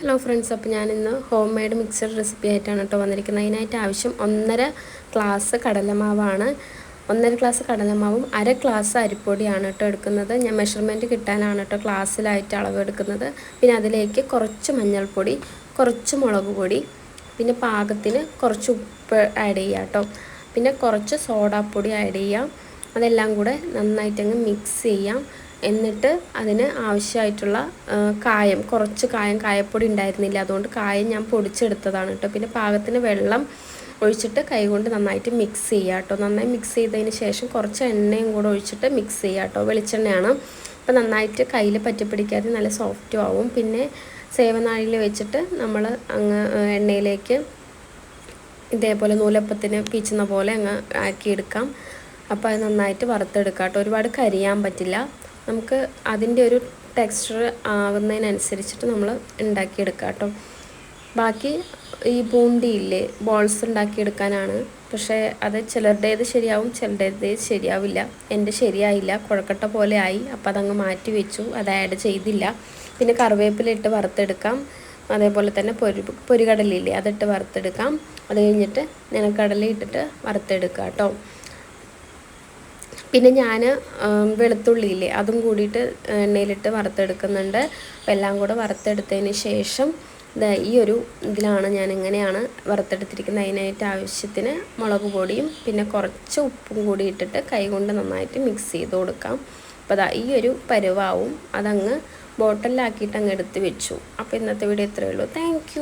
Hello friends അപ്പോൾ ഞാനിന്ന് home made mixed recipe ആയിട്ടാണ് കേട്ടോ വന്നിരിക്കുന്നത്. അതിനായിട്ട് ആവശ്യം ഒന്നര ഗ്ലാസ് കടലമാവാണ്. ഒന്നര ഗ്ലാസ് കടലമാവും അര ഗ്ലാസ് അരിപ്പൊടിയാണ് കേട്ടോ എടുക്കുന്നത്. ഞാൻ മെഷർമെന്റ് കിട്ടാനാണ് കേട്ടോ ഗ്ലാസ്സിലായിട്ട് അളവ് എടുക്കുന്നത് പിന്നെ അതിലേക്ക് കുറച്ച് മഞ്ഞൾപ്പൊടി കുറച്ച് മുളക് പൊടി പിന്നെ പാകത്തിന് കുറച്ച് ഉപ്പ് ആഡ് ചെയ്യുക കേട്ടോ പിന്നെ കുറച്ച് സോഡാപ്പൊടി ആഡ് ചെയ്യാം. അതെല്ലാം കൂടെ നന്നായിട്ടങ്ങ് മിക്സ് ചെയ്യാം. എന്നിട്ട് അതിന് ആവശ്യമായിട്ടുള്ള കായം കുറച്ച് കായം കായപ്പൊടി ഉണ്ടായിരുന്നില്ല. അതുകൊണ്ട് കായം ഞാൻ പൊടിച്ചെടുത്തതാണ് കേട്ടോ. പിന്നെ പാകത്തിന് വെള്ളം ഒഴിച്ചിട്ട് കൈകൊണ്ട് നന്നായിട്ട് മിക്സ് ചെയ്യുക കേട്ടോ. നന്നായി മിക്സ് ചെയ്തതിന് ശേഷം കുറച്ച് എണ്ണയും കൂടെ ഒഴിച്ചിട്ട് മിക്സ് ചെയ്യുക കേട്ടോ. വെളിച്ചെണ്ണയാണ്. അപ്പോൾ നന്നായിട്ട് കയ്യിൽ പറ്റിപ്പിടിക്കാതെ നല്ല സോഫ്റ്റും ആവും. പിന്നെ സേവനാഴിയിൽ വെച്ചിട്ട് നമ്മൾ അങ്ങ് എണ്ണയിലേക്ക് ഇതേപോലെ നൂലപ്പത്തിന് പീച്ചുന്ന പോലെ അങ്ങ് ആക്കിയെടുക്കാം. അപ്പോൾ അത് നന്നായിട്ട് വറുത്തെടുക്കാം കേട്ടോ. ഒരുപാട് കരിയാൻ പറ്റില്ല. നമുക്ക് അതിന്റെ ഒരു ടെക്സ്ചർ ആകുന്നതിനനുസരിച്ചിട്ട് നമ്മൾ ഉണ്ടാക്കിയെടുക്കുക കേട്ടോ. ബാക്കി ഈ ബൂണ്ടിയില്ലേ ബോൾസ് ഉണ്ടാക്കിയെടുക്കാനാണ്. പക്ഷേ അത് ചിലരുടേത് ശരിയാവും ചിലരുടേത് ശരിയാവില്ല. എന്റെ ശരിയായില്ല കുഴക്കട്ട പോലെ ആയി. അപ്പോൾ അതങ്ങ് മാറ്റി വെച്ചു അത് ആഡ് ചെയ്തില്ല. പിന്നെ കറിവേപ്പിലിട്ട് വറുത്തെടുക്കാം. അതേപോലെ തന്നെ പൊരി പൊരികടലില്ലേ അതിട്ട് വറുത്തെടുക്കാം. അത് കഴിഞ്ഞിട്ട് നിലക്കടല ഇട്ടിട്ട് വറുത്തെടുക്കാം കേട്ടോ. പിന്നെ ഞാൻ വെളുത്തുള്ളിയില്ലേ അതും കൂടിയിട്ട് എണ്ണയിലിട്ട് വറുത്തെടുക്കുന്നുണ്ട്. അപ്പോൾ എല്ലാം കൂടെ വറുത്തെടുത്തതിന് ശേഷം ഈ ഒരു ഇതിലാണ് ഞാൻ എങ്ങനെയാണ് വറുത്തെടുത്തിരിക്കുന്നത്. അതിനായിട്ട് ആവശ്യത്തിന് മുളക് പൊടിയും പിന്നെ കുറച്ച് ഉപ്പും കൂടി ഇട്ടിട്ട് കൈകൊണ്ട് നന്നായിട്ട് മിക്സ് ചെയ്ത് കൊടുക്കാം. അപ്പോൾ അതാ ഈ ഒരു പരുവാവും. അതങ്ങ് ബോട്ടലിലാക്കിയിട്ട് അങ്ങ് എടുത്ത് വെച്ചു. അപ്പോൾ ഇന്നത്തെ വീഡിയോ ഇത്രയേ ഉള്ളൂ. താങ്ക്